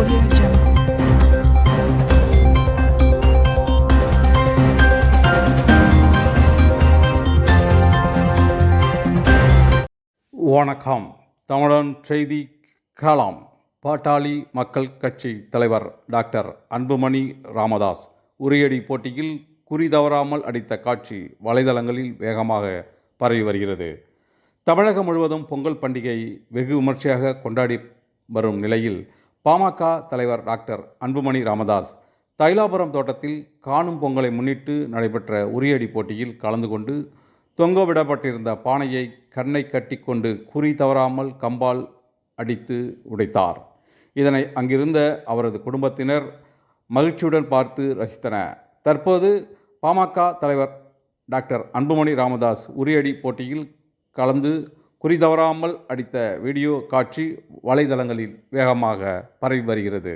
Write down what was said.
Audio Jungle. வணக்கம். தமிழன் செய்தி காலாம். பாட்டாளி மக்கள் கட்சி தலைவர் டாக்டர் அன்புமணி ராமதாஸ் உரியடி போட்டியில் குறி தவறாமல் அடித்த காட்சி வலைதளங்களில் வேகமாக பரவி வருகிறது. தமிழகம் முழுவதும் பொங்கல் பண்டிகை வெகு விமர்சையாக கொண்டாடி வரும் நிலையில் பாமக தலைவர் டாக்டர் அன்புமணி ராமதாஸ் தைலாபுரம் தோட்டத்தில் காணும் பொங்கலை முன்னிட்டு நடைபெற்ற உரியடி போட்டியில் கலந்து கொண்டு தொங்கவிடப்பட்டிருந்த பானையை கண்ணை கட்டிக்கொண்டு குறி தவறாமல் கம்பால் அடித்து உடைத்தார். இதனை அங்கிருந்த அவரது குடும்பத்தினர் மகிழ்ச்சியுடன் பார்த்து ரசித்தனர். தற்போது பாமக தலைவர் டாக்டர் அன்புமணி ராமதாஸ் உரியடி போட்டியில் கலந்து குறிதவறாமல் அடித்த வீடியோ காட்சி வலைதளங்களில் வேகமாக பரவி வருகிறது.